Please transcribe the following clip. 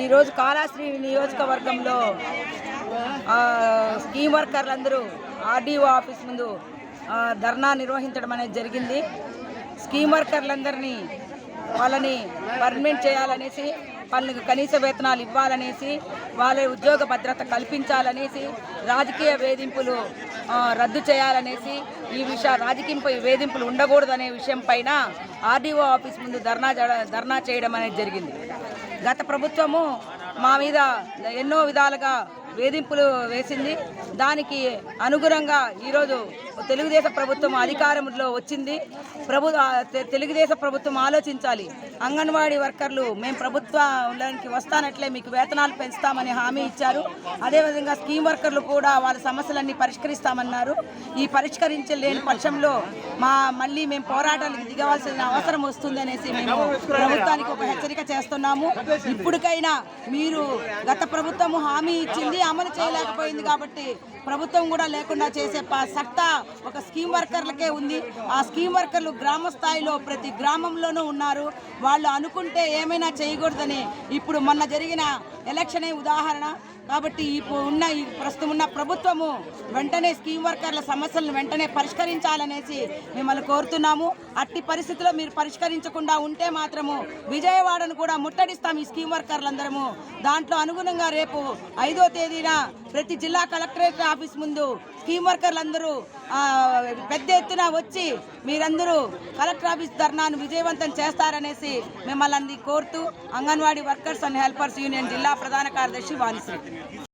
ఈరోజు కాళాశ్రీ నియోజకవర్గంలో స్కీమ్ స్కీమ్ వర్కర్లందరూ ఆర్డీఓ ఆఫీస్ ముందు ధర్నా నిర్వహించడం అనేది జరిగింది. స్కీమ్ వర్కర్లందరినీ వాళ్ళని పర్మనెంట్ చేయాలనేసి వాళ్ళకి కనీస వేతనాలు ఇవ్వాలనేసి వాళ్ళ ఉద్యోగ భద్రత కల్పించాలనేసి రాజకీయ వేధింపులు రద్దు చేయాలనేసి ఈ విషయ రాజకీయంపై వేధింపులు ఉండకూడదనే విషయం పైన ఆర్డీఓ ఆఫీస్ ముందు ధర్నా జడ- ధర్నా చేయడం అనేది జరిగింది. గత ప్రభుత్వము మా మీద ఎన్నో విధాలుగా వేధింపులు వేసింది. దానికి అనుగుణంగా ఈరోజు తెలుగుదేశం ప్రభుత్వం అధికారంలో వచ్చింది. ప్రభు తెలుగుదేశం ప్రభుత్వం ఆలోచించాలి. అంగన్వాడీ వర్కర్లు మేము ప్రభుత్వానికి వస్తానట్లే మీకు వేతనాలు పెంచుతామని హామీ ఇచ్చారు. అదేవిధంగా స్కీమ్ వర్కర్లు కూడా వాళ్ళ సమస్యలన్నీ పరిష్కరిస్తామన్నారు. ఈ పరిష్కరించలేని పక్షంలో మా మళ్ళీ మేము పోరాటానికి దిగవలసిన అవసరం వస్తుంది అనేసి మేము ప్రభుత్వానికి ఒక హెచ్చరిక చేస్తున్నాము. ఇప్పటికైనా మీరు గత ప్రభుత్వము హామీ ఇచ్చింది. అమలు చేయలేకపోయింది కాబట్టి ప్రభుత్వం కూడా లేకుండా చేసే ప- సత్తా ఒక స్కీమ్ వర్కర్లకే ఉంది. ఆ స్కీమ్ వర్కర్లు గ్రామ స్థాయిలో ప్రతి గ్రామంలోనూ ఉన్నారు. వాళ్ళు అనుకుంటే ఏమైనా చేయకూడదని ఇప్పుడు మొన్న జరిగిన ఎలక్షనే ఉదాహరణ. కాబట్టి ఇప్పుడు ఉన్న ఈ ప్రస్తుతం ఉన్న ప్రభుత్వము వెంటనే స్కీమ్ వర్కర్ల సమస్యలను వెంటనే పరిష్కరించాలనేసి మిమ్మల్ని కోరుతున్నాము. అట్టి పరిస్థితిలో మీరు పరిష్కరించకుండా ఉంటే మాత్రము విజయవాడను కూడా ముట్టడిస్తాం ఈ స్కీమ్ వర్కర్లందరము. దాంట్లో అనుగుణంగా రేపు ఐదో తేదీన ప్రతి జిల్లా కలెక్టరేట్ ఆఫీస్ ముందు స్కీమ్ వర్కర్లందరూ అందరూ పెద్ద ఎత్తున వచ్చి మీరందరూ కలెక్టర్ ఆఫీస్ ధర్నాను విజయవంతం చేస్తారనేసి మిమ్మల్ని కోరుతూ Anganwadi workers and helpers union జిల్లా ప్రధాన కార్యదర్శి వాణిశ్రీ.